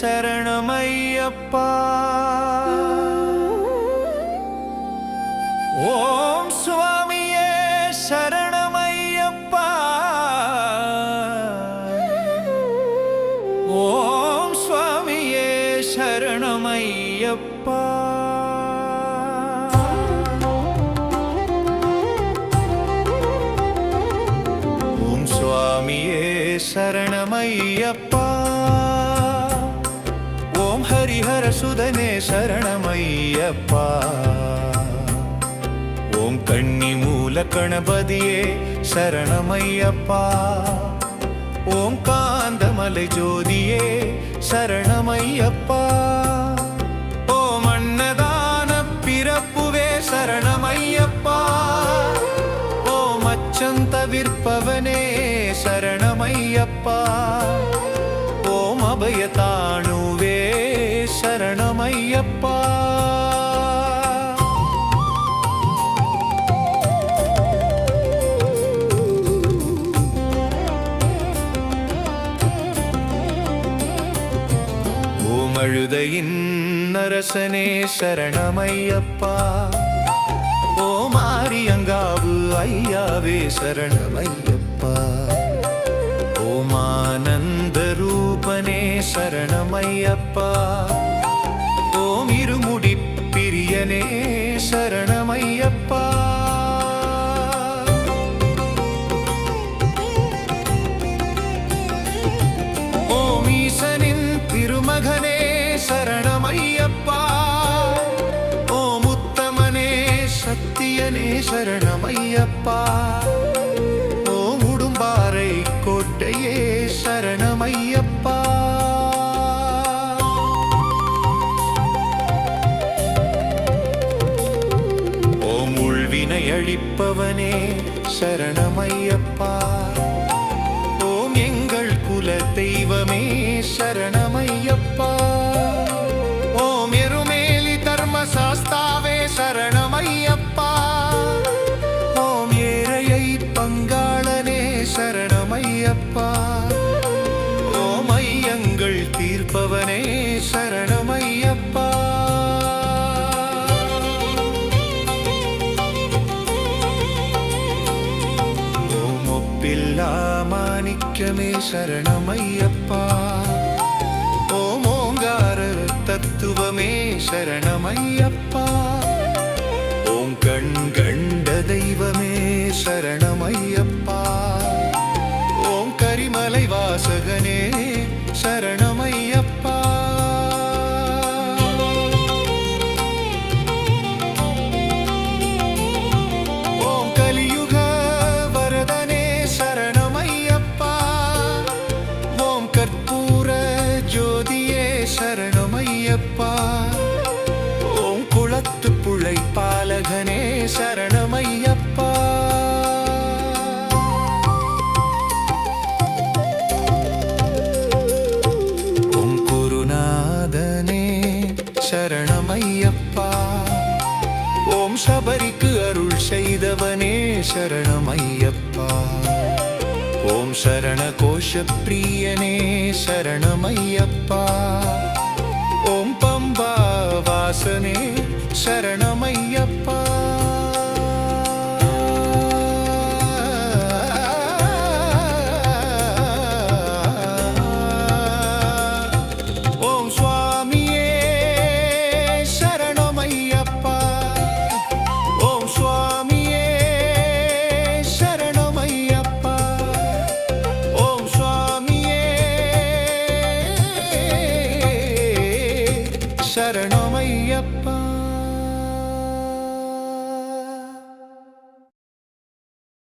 சரணமையப்பா. ஓம் சுவாமியே சரணமையப்பா. ஓம் சுவாமியே சரணமையப்பா. ஓம் சுவாமியே சரணமையப்பா. ஓம் ஹரிஹர சுதனே சரணமையப்பா. ஓம் கண்ணி மூல கணபதியே சரணமையப்பா. ஓம் காந்தமலை ஜோதியே சரணமையப்பா. ஓம் அன்னதான பிறப்புவே சரணமையப்பா. சரணமையப்பா. ஓம் அபயதாணுவே சரணமையப்பா. ஓம் அழுதையின் அரசனே சரணமையப்பா. ஓ மாரியங்காவு ஐயாவே சரணமையப்பா. ஓம் ரூபனே சரணமையப்பா. ஓம் இருமுடி பிரியனே சரணமையப்பா. ஓம் திருமகனே சரணமையப்பா. ஓம் உத்தமனே சத்தியனே சரணமையப்பா. அளிப்பவனே சரணமையப்பா. ஓம் எங்கள் குலத்தை. மாணிக்கமே சரணமையப்பா ஓமோங்கார தத்துவமே சரணமையப்பா ஓம் கண் கண்ட தெய்வமே சரணமையப்பா ஓம் கரிமலை வாசகனே சரண ஐயப்பா. ஓம் குளத்து புழை பாலகனே சரணமையப்பா. ஓம் குருநாதனே சரணமையப்பா. ஓம் சபரிக்கு அருள் செய்தவனே சரணமையப்பா. ஓம் சரண கோஷ பிரியனே சரணமையப்பா. ஓம் பம்பா வாசனே சரணமையப்ப. I don't know.